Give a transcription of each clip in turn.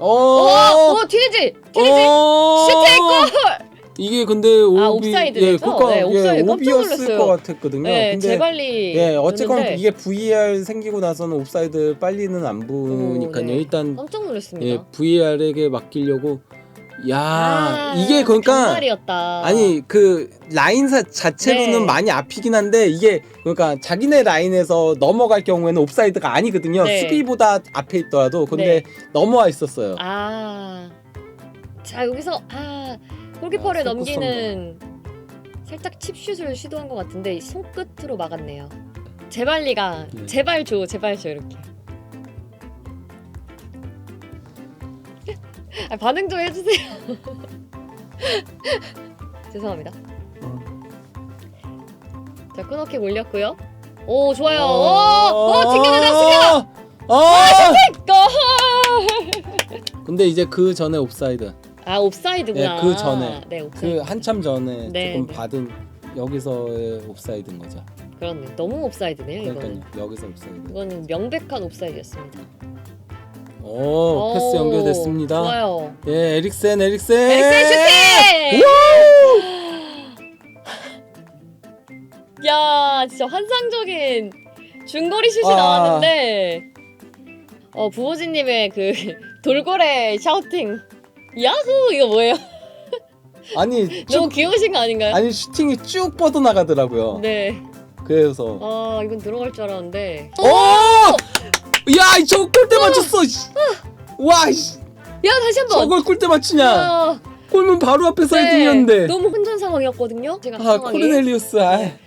오, 오, 오 튀니지, 튀니지. 오! 슈팅 골. 이게 근데 오비 아, 옵사이드 예, 됐죠? 그러니까 네, 옵사이드 예, 깜짝 오비였을 놀랐어요. 것 같았거든요. 네, 근데 제발리. 예, 어쨌건 였는데 이게 VAR 생기고 나서는 옵사이드 빨리는 안 보니까요. 네. 일단 깜짝 놀랐습니다. 예, VAR에게 맡기려고 야, 아, 이게 그러니까 정말이었다. 아니 그 라인 사 자체로는 네. 많이 앞이긴 한데 이게 그러니까 자기네 라인에서 넘어갈 경우에는 옵사이드가 아니거든요. 네. 수비보다 앞에 있더라도 근데 넘어와 있었어요. 아, 자 여기서 아 골키퍼를 아, 넘기는 살짝 칩슛을 시도한 것 같은데 손끝으로 막았네요. 제발리가 네. 제발 줘, 제발 줘 이렇게. 아, 반응 좀 해주세요. 죄송합니다. 자 끊어킥 올렸고요. 오 좋아요. 오, 오 챙겨내자, 챙겨. 어! 골! 근데 이제 그 전에 옵사이드. 아 옵사이드구나. 네, 그 전에. 네 그 옵사이드. 한참 전에 네, 조금 네. 받은 여기서의 옵사이드인 거죠. 그 렇네. 너무 옵사이드네요 이거는. 그러니까요. 여기서 옵사이드. 이거는 명백한 옵사이드였습니다. 오, 패스 오, 연결됐습니다. 좋아요. 예, 에릭센, 에릭센. 에릭센 슈팅! 야, 진짜 환상적인 중거리 슛이 아. 나왔는데, 어 부호진님의 그 돌고래 샤우팅. 야후 이거 뭐예요? 아니, 너무 쭉, 귀여우신 거 아닌가요? 아니 슈팅이 쭉 뻗어 나가더라고요. 네. 그래서 아 이건 들어갈 줄 알았는데. 오! 야, 저 골대 맞췄어. 씨. 와, 씨. 야 다시 한 번. 저걸 골대 맞추냐? 아, 골문 바로 앞에 서 네. 있는데. 너무 혼전 상황이었거든요. 제가 아, 상황이. 코르넬리우스. 아. 네.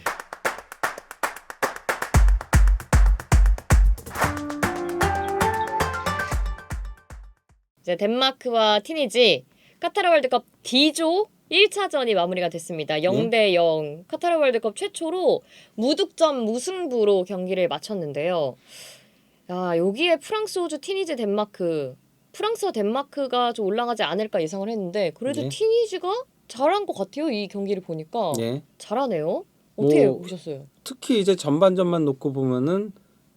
이제 덴마크와 티니지 카타르 월드컵 D조 1차전이 마무리가 됐습니다. 0대 0. 카타르 월드컵 최초로 무득점 무승부로 경기를 마쳤는데요. 야, 여기에 프랑스, 호주, 티니지, 덴마크. 프랑스와 덴마크가 좀 올라가지 않을까 예상을 했는데 그래도 네. 티니지가 잘한 것 같아요. 이 경기를 보니까 예. 잘하네요. 어떻게 뭐, 보셨어요? 특히 이제 전반전만 놓고 보면은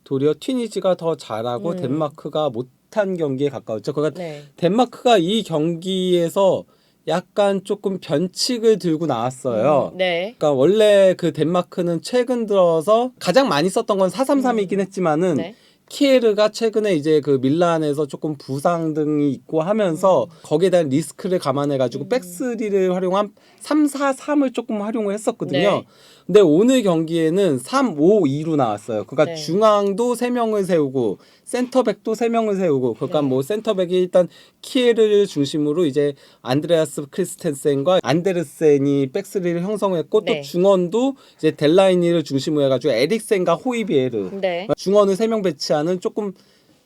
도리어 튀니지가 더 잘하고 음. 덴마크가 못한 경기에 가까웠죠. 그러니까 네. 덴마크가 이 경기에서 약간 조금 변칙을 들고 나왔어요. 음, 네. 그러니까 원래 그 덴마크는 최근 들어서 가장 많이 썼던 건 433이긴 했지만은 네. 키에르가 최근에 이제 그 밀란에서 조금 부상 등이 있고 하면서 거기에 대한 리스크를 감안해 가지고 음. 백스리를 활용한 343을 조금 활용을 했었거든요. 네. 근데 오늘 경기에는 3, 5, 2로 나왔어요. 그러니까 네. 중앙도 3명을 세우고 센터백도 3명을 세우고 그러니까 네. 뭐 센터백이 일단 키에르를 중심으로 이제 안드레아스 크리스텐센과 안데르센이 백스리를 형성했고 네. 또 중원도 이제 델라이니를 중심으로 해 가지고 에릭센과 호이비에르 네. 중원을 3명 배치 하는 조금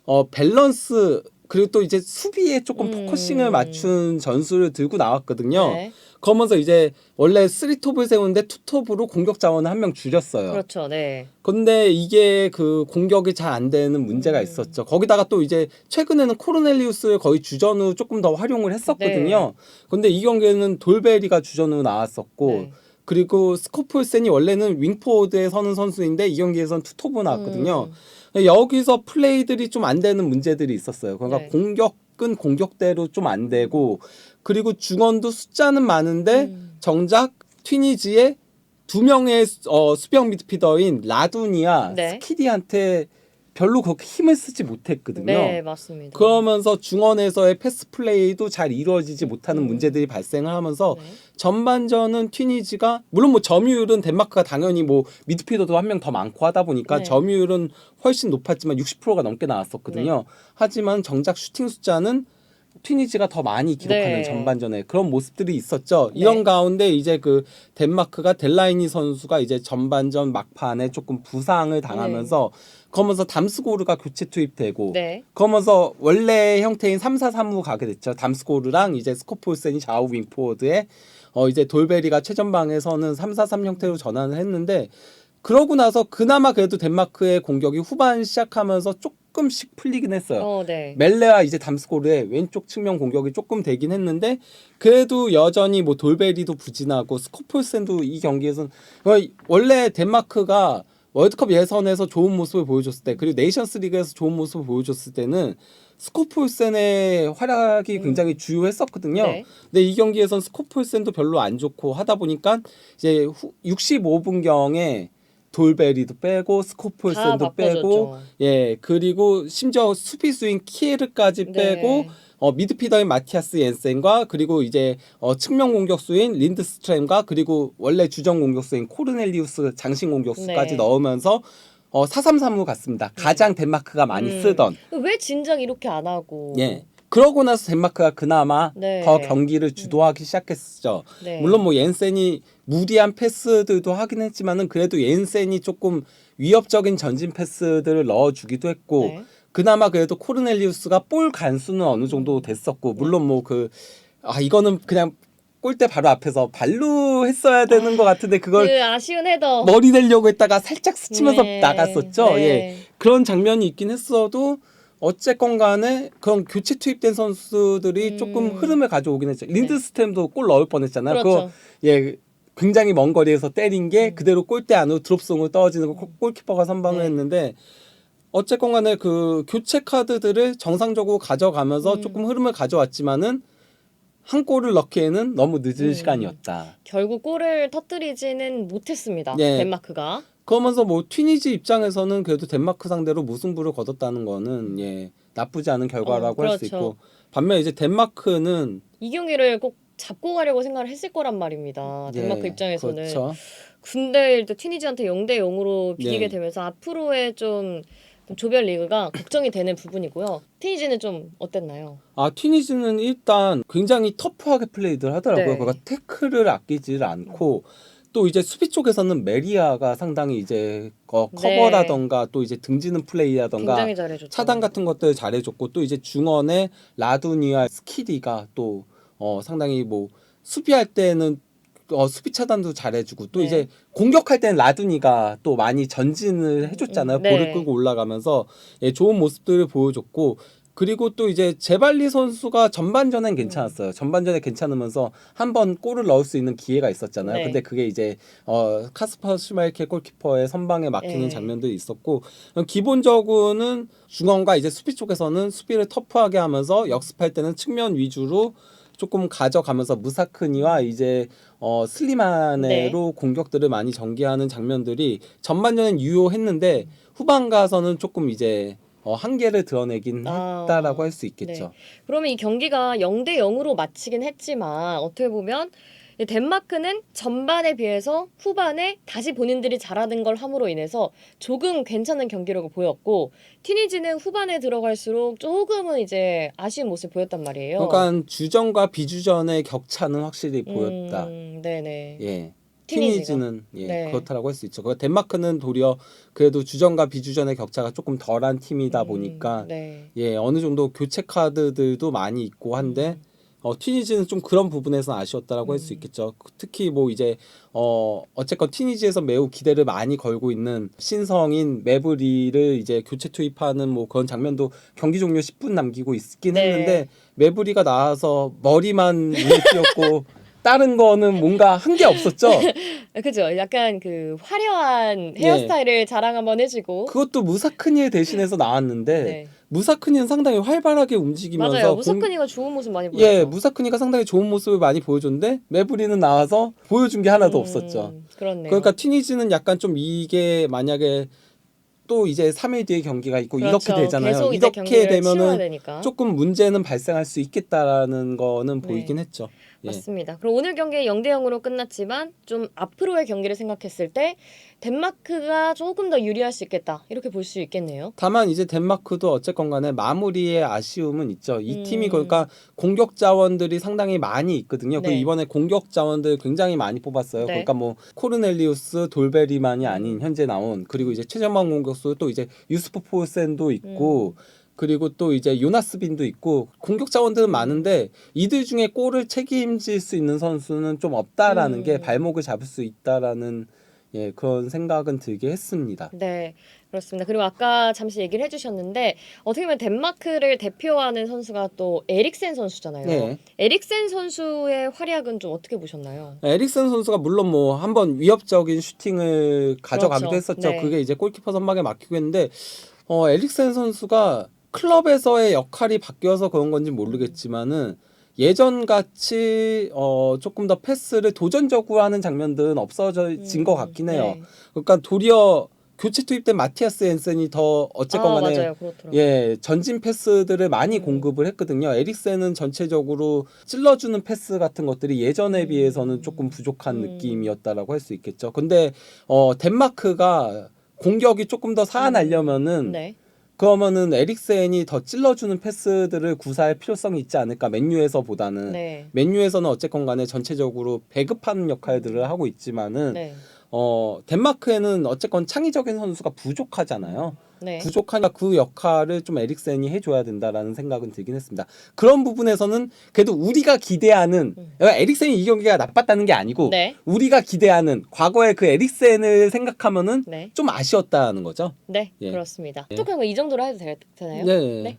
어 밸런스 그리고 또 이제 수비에 조금 음. 포커싱을 맞춘 전술을 들고 나왔거든요. 네. 그러면서 이제 원래 쓰리 톱을 세우는데 투 톱으로 공격 자원을 한 명 줄였어요. 그렇죠. 네. 근데 이게 그 공격이 잘 안 되는 문제가 음. 있었죠. 거기다가 또 이제 최근에는 코르넬리우스를 거의 주전으로 조금 더 활용을 했었거든요. 근데 이 경기에는 돌베리가 주전으로 나왔었고 네. 그리고 스코폴센이 원래는 윙포워드에 서는 선수인데 이 경기에선 투톱으로 나왔거든요. 음. 여기서 플레이들이 좀 안 되는 문제들이 있었어요. 그러니까 네. 공격은 공격대로 좀 안 되고 그리고 중원도 숫자는 많은데 음. 정작 튀니지의 두 명의 어, 수비형 미드피더인 라두니아 네. 스키디한테 별로 그렇게 힘을 쓰지 못했거든요. 네, 맞습니다. 그러면서 중원에서의 패스 플레이도 잘 이루어지지 못하는 음. 문제들이 발생을 하면서 네. 전반전은 튀니지가 물론 뭐 점유율은 덴마크가 당연히 뭐 미드필더도 한 명 더 많고 하다 보니까 네. 점유율은 훨씬 높았지만 60%가 넘게 나왔었거든요. 네. 하지만 정작 슈팅 숫자는 튀니지가 더 많이 기록하는 네. 전반전에 그런 모습들이 있었죠. 이런 네. 가운데 이제 그 덴마크가 델라이니 선수가 이제 전반전 막판에 조금 부상을 당하면서 그러면서 담스고르가 교체 투입되고 네. 그러면서 원래 형태인 3-4-3으로 가게 됐죠. 담스코르랑 이제 스코폴센이 좌우 윙포워드에 어 이제 돌베리가 최전방에서는 3-4-3 형태로 전환을 했는데 그러고 나서 그나마 그래도 덴마크의 공격이 후반 시작하면서 조금씩 풀리긴 했어요. 어, 네. 멜레와 이제 담스코르의 왼쪽 측면 공격이 조금 되긴 했는데 그래도 여전히 뭐 돌베리도 부진하고 스코폴센도 이 경기에서는 어, 원래 덴마크가 월드컵 예선에서 좋은 모습을 보여줬을 때 그리고 네이션스 리그에서 좋은 모습을 보여줬을 때는 스코폴센의 활약이 굉장히 주요했었거든요. 음. 네. 근데 이 경기에선 스코폴센도 별로 안 좋고 하다 보니까 이제 후, 65분경에 돌베리도 빼고 다 스코폴센도 빼고. 예 그리고 심지어 수비수인 키에르까지 네. 빼고 어, 미드피더인 마티아스 옌센과 그리고 이제 어, 측면 공격수인 린드스트램과 그리고 원래 주전 공격수인 코르넬리우스 장신 공격수까지 네. 넣으면서 어, 4-3-3으로 갔습니다. 가장 덴마크가 많이 음. 쓰던. 왜 진작 이렇게 안 하고? 예. 그러고 나서 덴마크가 그나마 네. 더 경기를 주도하기 시작했죠. 네. 물론 뭐 옌센이 무리한 패스들도 하긴 했지만은 그래도 옌센이 조금 위협적인 전진 패스들을 넣어주기도 했고 네. 그나마 그래도 코르넬리우스가 볼 간수는 어느 정도 됐었고 물론 뭐 그 아 이거는 그냥 골대 바로 앞에서 발로 했어야 되는 것 같은데 그걸 그 아쉬운 헤더. 머리 내려고 했다가 살짝 스치면서 네. 나갔었죠. 네. 예. 그런 장면이 있긴 했어도 어쨌건 간에 그런 교체 투입된 선수들이 음. 조금 흐름을 가져오긴 했죠. 린드스템도 골 넣을 뻔했잖아요. 그렇죠. 그거 예 굉장히 먼 거리에서 때린 게 그대로 골대 안으로 드롭송을 떨어지는 거 골- 골키퍼가 선방을 음. 네. 했는데 어쨌건 간에 그 교체 카드들을 정상적으로 가져가면서 음. 조금 흐름을 가져왔지만은 한 골을 넣기에는 너무 늦은 음. 시간이었다. 결국 골을 터뜨리지는 못했습니다. 네. 덴마크가. 그러면서 뭐 튀니지 입장에서는 그래도 덴마크 상대로 무승부를 거뒀다는 거는 예 나쁘지 않은 결과라고 어, 할수 그렇죠. 있고 반면 이제 덴마크는 이 경기를 꼭 잡고 가려고 생각을 했을 거란 말입니다. 예, 덴마크 입장에서는. 그렇죠. 근데 일단 튀니지한테 0대 0으로 비기게 네. 되면서 앞으로의 좀, 좀 조별 리그가 걱정이 되는 부분이고요. 튀니지는 좀 어땠나요? 아 튀니지는 일단 굉장히 터프하게 플레이들 하더라고요. 네. 그러니까 태클을 아끼질 않고 또 이제 수비 쪽에서는 메리아가 상당히 이제 어, 네. 커버라던가 또 이제 등지는 플레이라던가. 차단 같은 것들 잘해줬고 또 이제 중원에 라두니와 스키디가 또 어, 상당히 뭐 수비할 때는 어, 수비 차단도 잘해주고 또 네. 이제 공격할 때는 라두니가 또 많이 전진을 해줬잖아요. 음, 네. 볼을 끌고 올라가면서 예, 좋은 모습들을 보여줬고 그리고 또 이제 제발리 선수가 전반전엔 괜찮았어요. 전반전에 괜찮으면서 한 번 골을 넣을 수 있는 기회가 있었잖아요. 네. 근데 그게 이제 어 카스퍼 슈마이케 골키퍼의 선방에 막히는 네. 장면들이 있었고 기본적으로는 중원과 이제 수비 쪽에서는 수비를 터프하게 하면서 역습할 때는 측면 위주로 조금 가져가면서 무사크니와 이제 어 슬리마네로 공격들을 많이 전개하는 장면들이 전반전엔 유효했는데 후반 가서는 조금 이제 어 한계를 드러내긴 아, 했다라고 할 수 있겠죠. 그러면 이 경기가 0대 0으로 마치긴 했지만 어떻게 보면 이 덴마크는 전반에 비해서 후반에 다시 본인들이 잘하는 걸 함으로 인해서 조금 괜찮은 경기력을 보였고 튀니지는 후반에 들어갈수록 조금은 이제 아쉬운 모습 을 보였단 말이에요. 그러니까 주전과 비주전의 격차는 확실히 보였다. 음, 네네. 예. 티니지는 예, 네. 그렇다라고 할 수 있죠. 그 덴마크는 도리어 그래도 주전과 비주전의 격차가 조금 덜한 팀이다 음, 보니까 네. 예 어느 정도 교체 카드들도 많이 있고 한데 어, 튀니지는 좀 그런 부분에서 아쉬웠다라고 할수 음. 있겠죠. 특히 뭐 이제 어 어쨌건 튀니지에서 매우 기대를 많이 걸고 있는 신성인 메브리를 이제 교체 투입하는 뭐 그런 장면도 경기 종료 10분 남기고 있긴 네. 했는데 메브리가 나와서 머리만 눈에 띄었고 다른 거는 뭔가 한 게 없었죠. 아, 그죠. 약간 그 화려한 헤어스타일을 자랑 한번 해주고. 그것도 무사크니에 대신해서 나왔는데 네. 무사크니는 상당히 활발하게 움직이면서 맞아요. 공- 무사크니가 좋은 모습 많이 보였죠. 예, 무사크니가 상당히 좋은 모습을 많이 보여줬는데 메브리는 나와서 보여준 게 하나도 음, 없었죠. 그렇네요. 그러니까 튀니지는 약간 좀 이게 만약에 또 이제 3일 뒤에 경기가 있고 그렇죠. 이렇게 되잖아요. 계속 이제 이렇게 경기를 치러야 되면은 되니까. 조금 문제는 발생할 수 있겠다라는 거는 네. 보이긴 했죠. 예. 맞습니다. 그럼 오늘 경기 0대 0으로 끝났지만 좀 앞으로의 경기를 생각했을 때 덴마크가 조금 더 유리할 수 있겠다. 이렇게 볼 수 있겠네요. 다만 이제 덴마크도 어쨌건 간에 마무리의 아쉬움은 있죠. 이 음. 팀이 그러니까 공격 자원들이 상당히 많이 있거든요. 네. 그리고 이번에 공격 자원들 굉장히 많이 뽑았어요. 네. 그러니까 뭐 코르넬리우스, 돌베리만이 아닌 현재 나온 그리고 이제 최전방 공격수 또 이제 유스프 포센도 있고 음. 그리고 또 이제 요나스 빈도 있고 공격 자원들은 많은데 이들 중에 골을 책임질 수 있는 선수는 좀 없다라는 음. 게 발목을 잡을 수 있다라는 예, 그런 생각은 들게 했습니다. 네, 그렇습니다. 그리고 아까 잠시 얘기를 해주셨는데 어떻게 보면 덴마크를 대표하는 선수가 또 에릭센 선수잖아요. 네. 에릭센 선수의 활약은 좀 어떻게 보셨나요? 에릭슨 선수가 물론 뭐 한번 위협적인 슈팅을 가져가기도 그렇죠. 했었죠. 네. 그게 이제 골키퍼 선방에 맡기고 했는데 어, 에릭센 선수가 클럽에서의 역할이 바뀌어서 그런 건지 모르겠지만은 예전 같이 어, 조금 더 패스를 도전적으로 하는 장면들은 없어진 것 같긴 해요. 네. 그러니까 도리어 교체 투입된 마티아스 헨센이 더 어쨌건 아, 간에. 그렇더라고요. 예, 전진 패스들을 많이 음. 공급을 했거든요. 에릭센은 전체적으로 찔러주는 패스 같은 것들이 예전에 음. 비해서는 조금 부족한 음. 느낌이었다라고 할 수 있겠죠. 근데 어 덴마크가 공격이 조금 더 살아나려면은 네. 그러면은 에릭센이 더 찔러주는 패스들을 구사할 필요성이 있지 않을까 맨유에서보다는 네. 맨유에서는 어쨌건 간에 전체적으로 배급하는 역할들을 하고 있지만은 네. 어 덴마크에는 어쨌건 창의적인 선수가 부족하잖아요. 네. 부족하니까 그 역할을 좀 에릭센이 해줘야 된다라는 생각은 들긴 했습니다. 그런 부분에서는 그래도 우리가 기대하는 음. 에릭센이 이 경기가 나빴다는 게 아니고 네. 우리가 기대하는 과거의 그 에릭센을 생각하면은 네. 좀 아쉬웠다는 거죠. 네. 예. 그렇습니다. 예. 톡한 거이 정도로 해도 되- 되나요? 네. 네.